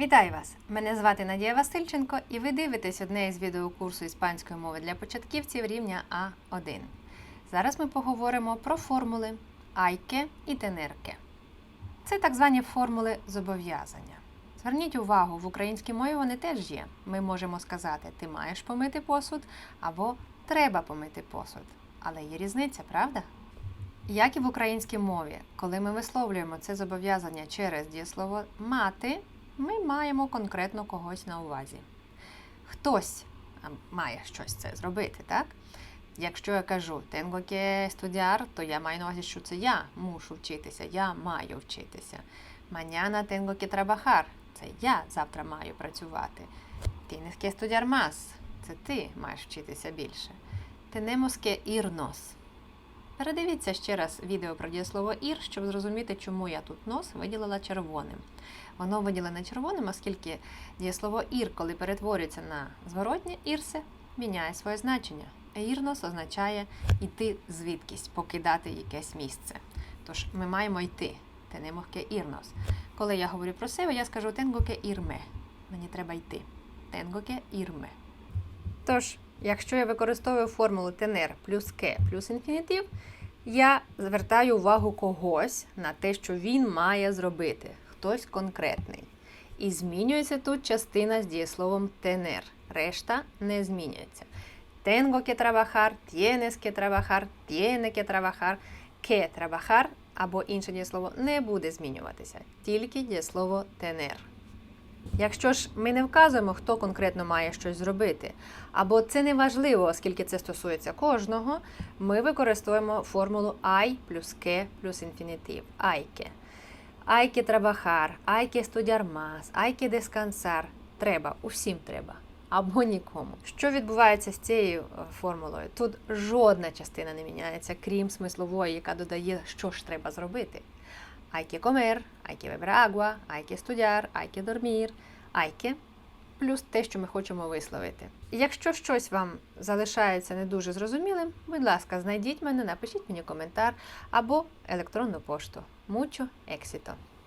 Вітаю вас! Мене звати Надія Васильченко, і ви дивитесь одне із відеокурсу іспанської мови для початківців рівня А1. Зараз ми поговоримо про формули айке і тенерке. Це так звані формули зобов'язання. Зверніть увагу, в українській мові вони теж є. Ми можемо сказати ти маєш помити посуд або треба помити посуд. Але є різниця, правда? Як і в українській мові, коли ми висловлюємо це зобов'язання через дієслово мати, ми маємо конкретно когось на увазі. Хтось має щось це зробити, так? Якщо я кажу tengo que estudiar, то я маю на увазі, що це я мушу вчитися, я маю вчитися. Mañana tengo que trabajar. Це я завтра маю працювати. Tienes que estudiar. Це ти маєш вчитися більше. Tenemos que irnos. Передивіться ще раз відео про дієслово ір, щоб зрозуміти, чому я тут нос виділила червоним. Воно виділене червоним, оскільки дієслово ір, коли перетворюється на зворотнє ірсе, міняє своє значення. Ірнос означає йти звідкись, покидати якесь місце. Тож ми маємо йти. Tenemos que irnos. Коли я говорю про себе, я скажу tengo irme. Мені треба йти. Tengo irme. Тож, якщо я використовую формулу тенер плюс ке плюс інфінітив, я звертаю увагу когось на те, що він має зробити, хтось конкретний. І змінюється тут частина з дієсловом тенер. Решта не змінюється. Tengo que trabajar, tienes que trabajar, tiene que trabajar, que trabajar або інше дієслово не буде змінюватися, тільки дієслово тенер. Якщо ж ми не вказуємо, хто конкретно має щось зробити, або це не важливо, оскільки це стосується кожного, ми використовуємо формулу I плюс que плюс інфінітив. Айке. Айке трабахар, айке студяр мас, айке дескансар. Треба, усім треба. Або нікому. Що відбувається з цією е, формулою? Тут жодна частина не міняється, крім смислової, яка додає, що ж треба зробити. Hay que comer, hay que beber agua, hay que estudiar, hay que dormir, hay que плюс те, що ми хочемо висловити. Якщо щось вам залишається не дуже зрозумілим, будь ласка, знайдіть мене, напишіть мені коментар або електронну пошту. Mucho éxito!